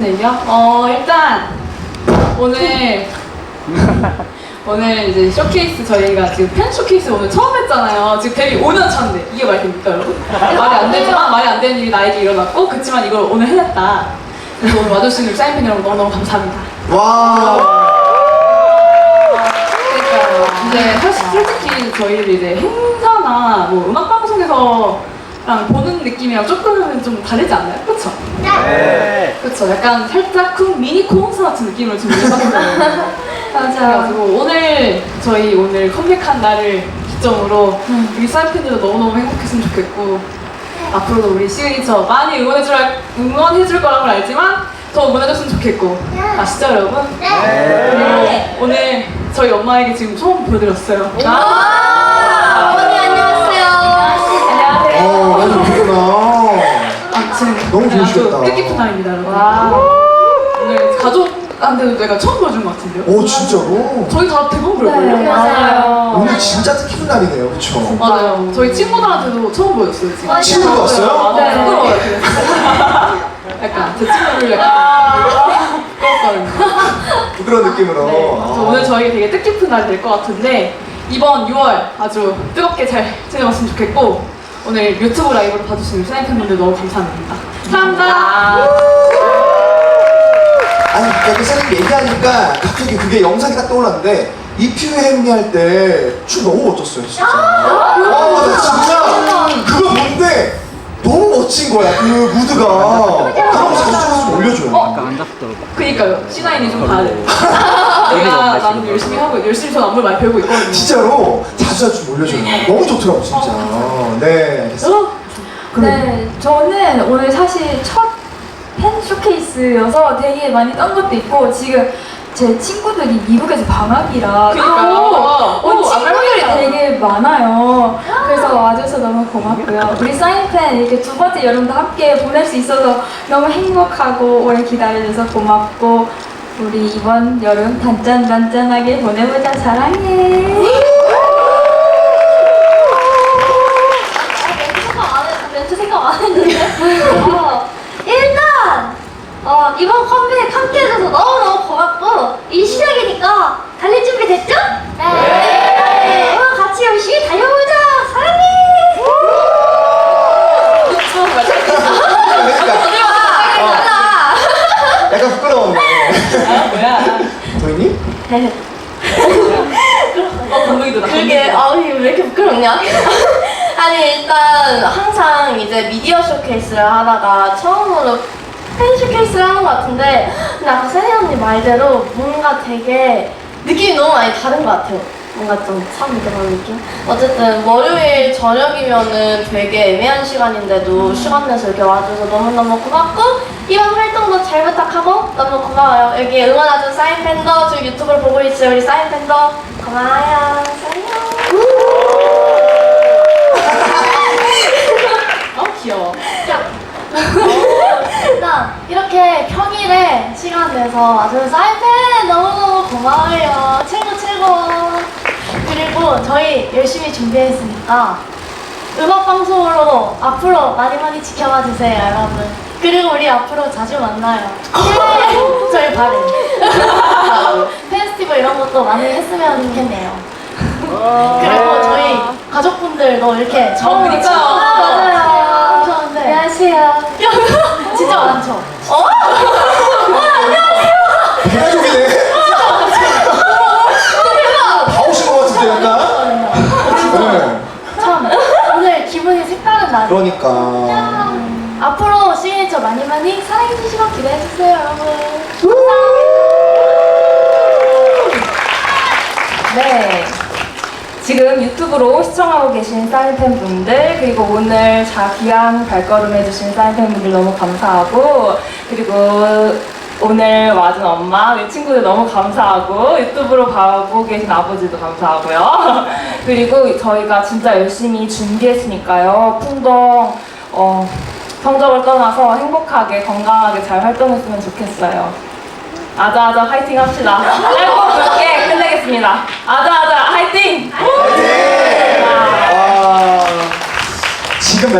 얘기요? 어 일단 오늘 오늘 이제 쇼케이스 저희가 지금 팬 쇼케이스 오늘 처음 했잖아요. 지금 데뷔 5년 차인데 이게 말이 됩니까 여러분? 말이 안 되지만 말이 안 되는 일이 나에게 일어났고 그렇지만 이걸 오늘 해냈다. 그래서 오늘 와주신 우리 사인 팬 여러분 너무너무 감사합니다. 와. 그러니까요. 이제 사실 솔직히 저희들 이제 행사나 뭐 음악 방송에서 랑 보는 느낌이랑 조금은 좀 다르지 않나요? 그렇죠? 네. 그렇죠. 약간 살짝 쿵 미니 콘서트 같은 느낌으로 지금 해봤어요. 맞아. 그래가지고 오늘 저희 오늘 컴백한 날을 기점으로 우리 사이팬들도 너무너무 행복했으면 좋겠고 앞으로도 우리 시그니처 많이 응원해줄 응원해줄 걸 알지만 더 응원해줬으면 좋겠고 아시죠 여러분? 네. 그리고 오늘 저희 엄마에게 지금 처음 보여드렸어요. 아, 너무 좋으시겠다. 뜻깊은 날입니다 여러분. 오늘 가족한테도 내가 처음 보여준 것 같은데요? 오, 진짜로? 저희 다 대부분 그럴걸요? 네, 맞아요. 오늘 진짜 뜻깊은 날이네요, 그쵸? 맞아요. 저희 친구들한테도 처음 보였어요, 지금. 맞아요. 친구도 왔어요? 아, 네. 부끄러워요, 그래서. 약간, 제 친구를 약간. 부끄럽거든요. 그런 느낌으로. 네. 그래서 오늘 저희가 되게 뜻깊은 날이 될 것 같은데, 이번 6월 아주 뜨겁게 잘 지내봤으면 좋겠고, 오늘 유튜브 라이브를 봐주신 사인 팬분들 너무 감사합니다. 감사합니다. 아니, 이렇게 사실 얘기하니까 갑자기 그게 영상이 딱 떠올랐는데, 이퓨엠리 할 때 춤 너무 멋졌어요, 진짜. 아, 나 진짜 그거 뭔데 너무 멋진 거야, 그 무드가. 그런 거 사진 찍어서 좀 올려줘요. 어? 그니까요. C9이 좀 봐야 돼. 내가 나는 열심히 하고, 열심히 전 안무를 많이 배우고 있거든요. 진짜로 자주 자주 좀 올려줘요. 너무 좋더라고, 진짜. 네, 알겠습니다. 어? 네, 저는 오늘 사실 첫 팬 쇼케이스여서 되게 많이 떤 것도 있고 지금 제 친구들이 미국에서 방학이라 그러니까요. 또온 오, 친구들이 안 되게 많아요. 그래서 와줘서 너무 고맙고요. 우리 사인팬 이렇게 두 번째 여름도 함께 보낼 수 있어서 너무 행복하고 오래 기다려줘서 고맙고 우리 이번 여름 단짠단짠하게 보내보자 사랑해. 어, 일단, 어, 이번 컴백 함께 해줘서 너무너무 고맙고, 이 시작이니까 달릴 준비 됐죠? 네. 오늘 같이 열심히 달려보자! 사랑해! 약간 부끄러웠네. 아, 뭐야. 도희님? 어, 감독이도 나. 그게, 아, 왜 이렇게 부끄럽냐? 아니, 일단, 항상 이제 미디어 쇼케이스를 하다가 처음으로 팬 쇼케이스를 하는 것 같은데, 근데 아까 세리 언니 말대로 뭔가 되게 느낌이 너무 많이 다른 것 같아요. 뭔가 좀 처음 들어보는 느낌? 어쨌든, 월요일 저녁이면은 되게 애매한 시간인데도 시간 내서 이렇게 와줘서 너무너무 고맙고, 이번 활동도 잘 부탁하고, 너무 고마워요. 여기 응원해준 사인 팬더, 지금 유튜브를 보고 있어요. 우리 사인 팬더. 고마워요. 사랑해요. 어, 귀여워. 일단 이렇게 평일에 와줘서 사인팬 너무너무 고마워요. 최고 최고. 그리고 저희 열심히 준비했으니까 음악 방송으로 앞으로 많이 많이 지켜봐 주세요, 여러분. 그리고 우리 앞으로 자주 만나요. 예! 저희 바래. 페스티벌 이런 것도 많이 했으면 좋겠네요. 그리고 저희 가족분들도 이렇게 처음 그러니까요. 아, 맞아요. 오셨는데. 안녕하세요. 진짜 많죠? 어? 날. 그러니까. 앞으로 시그니처 많이 많이 사랑해 주시고 기대해 주세요, 여러분. 네. 지금 유튜브로 시청하고 계신 사인팬 분들 그리고 오늘 자 귀한 발걸음 해주신 사인팬 분들 너무 감사하고 그리고 오늘 와준 엄마, 우리 친구들 너무 감사하고 유튜브로 보고 계신 아버지도 감사하고요. 그리고 저희가 진짜 열심히 준비했으니까요. 풍덩 어, 성적을 떠나서 행복하게 건강하게 잘 활동했으면 좋겠어요. 아자아자 화이팅 합시다. 짧고 굵게 끝내겠습니다. 아자아자 화이팅! 화이팅! 와. 지금